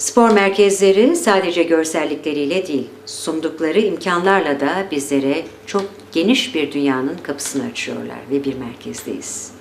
Spor merkezleri sadece görsellikleriyle değil, sundukları imkanlarla da bizlere çok geniş bir dünyanın kapısını açıyorlar ve bir merkezdeyiz.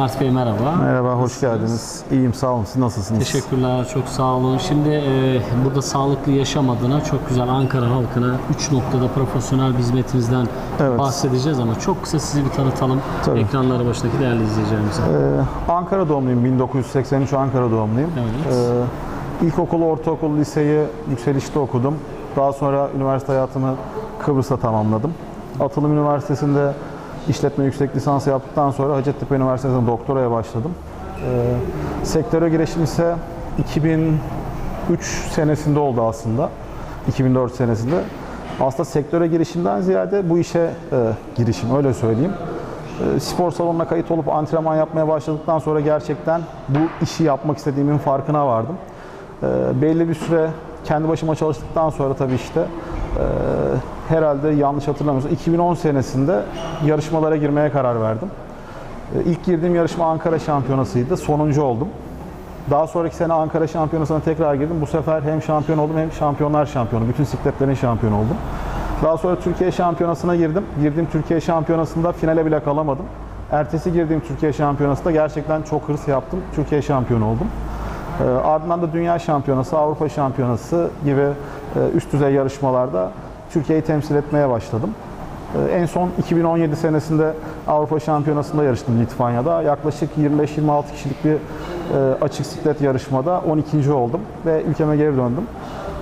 Mert Bey merhaba. Merhaba, hoş geldiniz. İyiyim, sağ olun. Siz nasılsınız? Teşekkürler, çok sağ olun. Şimdi e, burada sağlıklı yaşam adına çok güzel Ankara halkına 3 noktada profesyonel bir hizmetinizden Evet. bahsedeceğiz ama çok kısa sizi bir tanıtalım Tabii. ekranları başındaki değerli izleyicilerimize. Ee, Ankara doğumluyum, 1983 Ankara doğumluyum. Evet. Ee, ilkokulu, ortaokul, liseyi yükselişte okudum. Daha sonra üniversite hayatımı Kıbrıs'ta tamamladım. Atılım Üniversitesi'nde işletme yüksek lisansı yaptıktan sonra Hacettepe Üniversitesi'nde doktoraya başladım. Ee, sektöre girişim ise 2003 senesinde oldu aslında. 2004 senesinde. Aslında sektöre girişimden ziyade bu işe e, girişim, öyle söyleyeyim. E, spor salonuna kayıt olup antrenman yapmaya başladıktan sonra gerçekten bu işi yapmak istediğimin farkına vardım. E, belli bir süre kendi başıma çalıştıktan sonra tabii işte e, herhalde yanlış hatırlamıyorsam 2010 senesinde yarışmalara girmeye karar verdim. E, İlk girdiğim yarışma Ankara Şampiyonası'ydı. Sonuncu oldum. Daha sonraki sene Ankara Şampiyonası'na tekrar girdim. Bu sefer hem şampiyon oldum hem şampiyonlar şampiyonu. Bütün sikletlerin şampiyonu oldum. Daha sonra Türkiye Şampiyonası'na girdim. Girdiğim Türkiye Şampiyonası'nda finale bile kalamadım. Ertesi girdiğim Türkiye Şampiyonası'nda gerçekten çok hırs yaptım. Türkiye şampiyonu oldum. Ee, ardından da Dünya Şampiyonası, Avrupa Şampiyonası gibi e, üst düzey yarışmalarda Türkiye'yi temsil etmeye başladım. Ee, En son 2017 senesinde Avrupa Şampiyonası'nda yarıştım Litvanya'da. Yaklaşık 25-26 kişilik bir e, açık siklet yarışmada 12. oldum ve ülkeme geri döndüm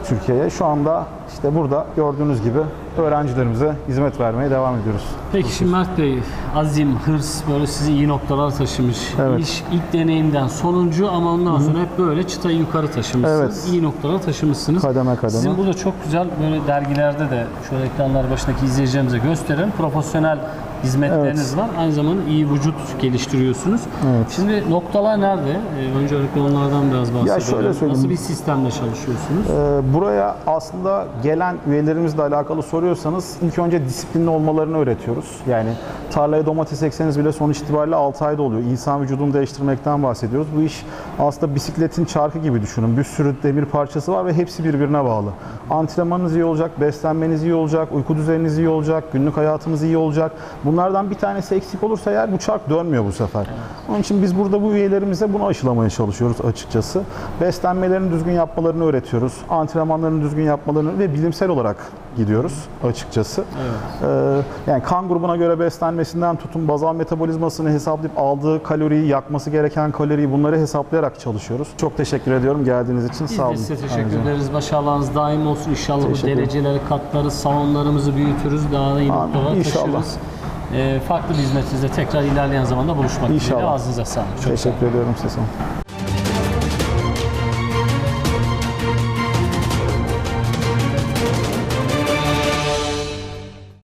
Türkiye'ye. Şu anda işte burada gördüğünüz gibi öğrencilerimize hizmet vermeye devam ediyoruz. Peki şimdi Mert Bey, azim, hırs böyle sizi iyi noktalara taşımış. Evet. İş, ilk deneyimden sonuncu ama ondan sonra hep böyle çıtayı yukarı taşımışsınız. Evet. İyi noktalara taşımışsınız. Kademe kademe. Sizin burada çok güzel böyle dergilerde de şöyle ekranlar başındaki izleyicilerimize gösterelim. Profesyonel hizmetleriniz var. Aynı zamanda iyi vücut geliştiriyorsunuz. Evet. Şimdi noktalar nerede? Ee, öncelikle onlardan biraz bahsedelim. şöyle söyleyeyim. Nasıl bir sistemle çalışıyorsunuz? Ee, Buraya aslında gelen üyelerimizle alakalı soruyorsanız ilk önce disiplinli olmalarını öğretiyoruz. Yani tarlaya domates ekseniz bile sonuç itibariyle 6 ayda oluyor. İnsan vücudunu değiştirmekten bahsediyoruz. Bu iş aslında bisikletin çarkı gibi düşünün. Bir sürü demir parçası var ve hepsi birbirine bağlı. Antrenmanınız iyi olacak, beslenmeniz iyi olacak, uyku düzeniniz iyi olacak, günlük hayatınız iyi olacak. Bunlardan bir tanesi eksik olursa eğer bu çark dönmüyor bu sefer. Onun için biz burada bu üyelerimize bunu aşılamaya çalışıyoruz açıkçası. Beslenmelerini düzgün yapmalarını öğretiyoruz. Antrenmanlarını düzgün yapmalarını ve bilimsel olarak gidiyoruz açıkçası. Ee, yani kan grubuna göre beslenmesinden tutun bazal metabolizmasını hesaplayıp aldığı kaloriyi, yakması gereken kaloriyi bunları hesaplayarak çalışıyoruz. Çok teşekkür ediyorum geldiğiniz için. Biz Sağ olun. de size teşekkür Ayrıca. ederiz. Başarılarınız daim olsun. İnşallah bu dereceleri katlarız, salonlarımızı büyütürüz, daha da iyi noktalara İnşallah. taşırız. Ee, farklı bir hizmetinizde tekrar ilerleyen zamanda buluşmak İnşallah. dileğiyle. Ağzınıza sağlık. Çok sağ. Teşekkür ediyorum size.